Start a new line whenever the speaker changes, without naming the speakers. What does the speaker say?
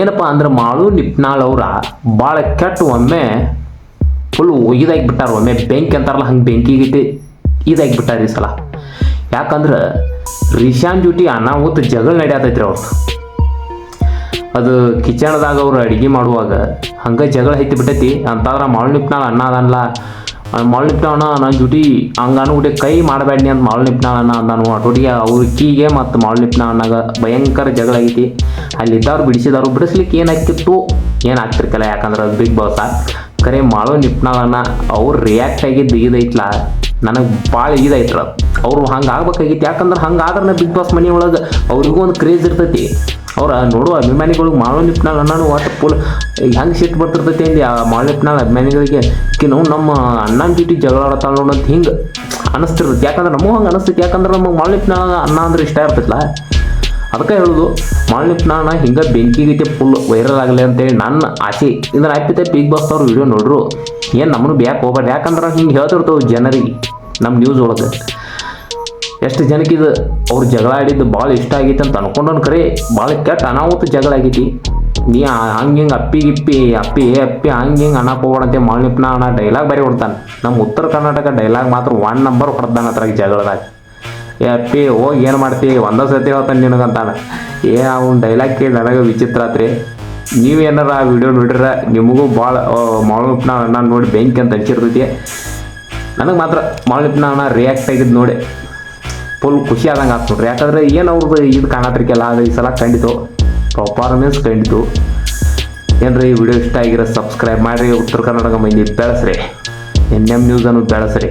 ಏನಪ್ಪ ಅಂದ್ರೆ ಮಾಳು ನಿಪ್ನಾಳ್ ಅವ್ರ ಭಾಳ ಕೆಟ್ಟ ಒಮ್ಮೆ ಫುಲ್ ಇದಾಗಿ ಬಿಟ್ಟಾರ ಒಮ್ಮೆ ಬೆಂಕಿ ಅಂತಾರಲ್ಲ, ಹಂಗೆ ಬೆಂಕಿ ಗಿಟ್ಟಿ ಇದಾಗಿ ಬಿಟ್ಟಾರ ಈ ಸಲ. ಯಾಕಂದ್ರೆ ರಿಶಾನ್ ಜೊತೆ ಅನಾಹುತ ಜಗಳ ನಡೆಯತೈತ್ರಿ ಅವ್ರದ್ದು ಅದು ಕಿಚನ್ದಾಗ ಅವ್ರು ಅಡಿಗೆ ಮಾಡುವಾಗ ಹಂಗೆ ಜಗಳ ಹೈತಿ ಬಿಟ್ಟೈತಿ, ಅಂತಂದ್ರೆ ಮಾಳು ನಿಪ್ನಾಳ ಅಣ್ಣ ಅದನ್ಲ ಮಾಳು ನಿಪ್ನಾಳ ನನ್ನ ಜ್ಯೂಟಿ ಹಂಗ ಅನ್ಬಿಟ್ಟು ಕೈ ಮಾಡಬೇಡಿ ಅಂತ ಮಾಳು ನಿಪ್ನಾಳ್ ಅಣ್ಣ ಅಂದಾನು. ಅಟೋಟಿಗೆ ಅವ್ರ ಕೀಗೆ ಮತ್ತು ಮಾಳು ನಿಪ್ನಾಳ ಅಣ್ಣಾಗ ಭಯಂಕರ ಜಗಳ ಐತಿ ಅಲ್ಲಿದ್ದವ್ರು ಬಿಡಿಸಿದವ್ರು ಬಿಡಿಸ್ಲಿಕ್ಕೆ ಏನಾಗ್ತಿತ್ತು? ಏನು ಆಗ್ತಿರ್ಕಲ್ಲ ಯಾಕಂದ್ರೆ ಬಿಗ್ ಬಾಸ ಕರೆ ಮಾಡೋ ಅಣ್ಣ ಅವ್ರು ರಿಯಾಕ್ಟ್ ಆಗಿದ್ದು ಇದೈತ್ಲ ನನಗೆ ಭಾಳ ಇದೈತ್ರ ಅವರು ಹಂಗೆ ಆಗ್ಬೇಕಾಗಿತ್ತು. ಯಾಕಂದ್ರೆ ಹಂಗೆ ಆದ್ರೆ ಬಿಗ್ ಬಾಸ್ ಮನೆ ಒಳಗೆ ಅವ್ರಿಗೂ ಒಂದು ಕ್ರೇಜ್ ಇರ್ತೈತಿ. ಅವ್ರ ನೋಡುವ ಅಭಿಮಾನಿಗಳಿಗೆ ಮಾಡೋ ನಿಪ್ನಾಳ್ ಅಣ್ಣನು ಒಟ್ಟು ಫುಲ್ ಹೆಂಗೆ ಸಿಟ್ಟು ಬರ್ತಿರ್ತೈತಿ ಅಂದು ಮಾಡೋ ನಿಪ್ನಾಳ್ ಅಭಿಮಾನಿಗಳಿಗೆ ನಾವು ನಮ್ಮ ಅಣ್ಣನ ಜೊತೆ ಜಗಳ ಆಡತ್ತಾಳ ನೋಡು ಅಂತ ಹಿಂಗೆ ಅನಿಸ್ತಿರ್ತೈತಿ ಯಾಕಂದ್ರೆ ನಮಗೂ ಹಂಗೆ ಅನಿಸ್ತೈತಿ. ಯಾಕಂದ್ರೆ ನಮಗೆ ಮಾಡೋ ನಿಪ್ನಾಳ್ ಅನ್ನ ಅಂದ್ರೆ ಇಷ್ಟ ಇರ್ತೈತಲ್ಲ ಅದಕ್ಕೆ ಹೇಳೋದು ಮಾಳು ನಾನು ಹಿಂಗೆ ಬೆಂಕಿ ಗೀತೆ ಫುಲ್ ವೈರಲ್ ಆಗಲಿ ಅಂತೇಳಿ ನನ್ನ ಆಸೆ. ಇದನ್ನ ಆಯ್ತೈತೆ ಬಿಗ್ ಬಾಸ್ ಅವ್ರ ವಿಡಿಯೋ ನೋಡ್ರು. ಏನು ನಮ್ಮನ್ನು ಬ್ಯಾಕ್ ಹೋಗ್ಬಾರ್ದು ಯಾಕಂದ್ರೆ ಹಿಂಗೆ ಹೇಳ್ತಿರ್ತವೆ ಜನರಿಗೆ ನಮ್ಮ ನ್ಯೂಸ್ ಒಳಗೆ. ಎಷ್ಟು ಜನಕ್ಕೆ ಇದು ಅವ್ರು ಜಗಳ ಆಡಿದ್ದು ಭಾಳ ಇಷ್ಟ ಆಗೈತೆ ಅಂತ ಅನ್ಕೊಂಡನ್ ಕರೆ ಭಾಳ ಕೆಟ್ಟ ಅನಾಹುತ ಜಗಳ ಆಗೈತಿ. ನೀ ಹಂಗೆ ಹಿಂಗೆ ಅಪ್ಪಿ ಗಿಪ್ಪಿ, ಅಪ್ಪಿ ಅಪ್ಪಿ ಹಂಗೆ ಹಿಂಗೆ ಅನ್ನಕ್ಕೆ ಹೋಗೋಣಂತೆ ಮಾಳಿಪ್ನ ಅಣ್ಣ ಡೈಲಾಗ್ ಬರೀ ಹೊಡ್ತಾನೆ. ನಮ್ಮ ಉತ್ತರ ಕರ್ನಾಟಕ ಡೈಲಾಗ್ ಮಾತ್ರ ಒನ್ ನಂಬರ್ ಹೊಡೆದಾನ ಅದ್ರಾಗ ಜಗಳದಾಗ. ಅಪ್ಪಿ, ಹೋಗಿ ಏನು ಮಾಡ್ತಿ? ಒಂದೊಂದು ಸತಿ ಹೇಳ್ತಾನೆ ನಿನಗಂತಾನ. ಏ, ಅವ್ನ ಡೈಲಾಗ್ ಕೇಳಿ ನನಗೆ ವಿಚಿತ್ರ ಆತ್ರಿ. ನೀವೇನಾರ ಆ ವಿಡಿಯೋ ನೋಡಿರ ನಿಮಗೂ ಭಾಳ ಮಾಳುಪ್ನ ಅಣ್ಣ ನೋಡಿ ಬೆಂಕಿ ಅಂತ ಅನ್ಸಿರ್ತೈತಿ. ನನಗೆ ಮಾತ್ರ ಮಾಳುಪ್ನ ಅಣ್ಣ ರಿಯಾಕ್ಟ್ ಆಗಿದ್ದು ನೋಡಿ. ಫುಲ್ ಖುಷಿ ಆದಂಗೆ ಆಗ್ತದೆ ನೋಡ್ರಿ. ಯಾಕಂದ್ರೆ ಏನು ಅವ್ರದ್ದು ಇದು ಕಾಣತ್ರಿಕೆಲ್ಲ ಅದು ಈ ಸಲ ಕಂಡಿತು. ಪರ್ಫಾರ್ಮೆನ್ಸ್ ಕಂಡಿತು. ಏನ್ರಿ, ಈ ವಿಡಿಯೋ ಇಷ್ಟ ಆಗಿರೋ ಸಬ್ಸ್ಕ್ರೈಬ್ ಮಾಡಿರಿ. ಉತ್ತರ ಕರ್ನಾಟಕ ಮಂದಿ ಬೆಳೆಸ್ರಿ. N M ನ್ಯೂಸನ್ನು ಬೆಳೆಸ್ರಿ.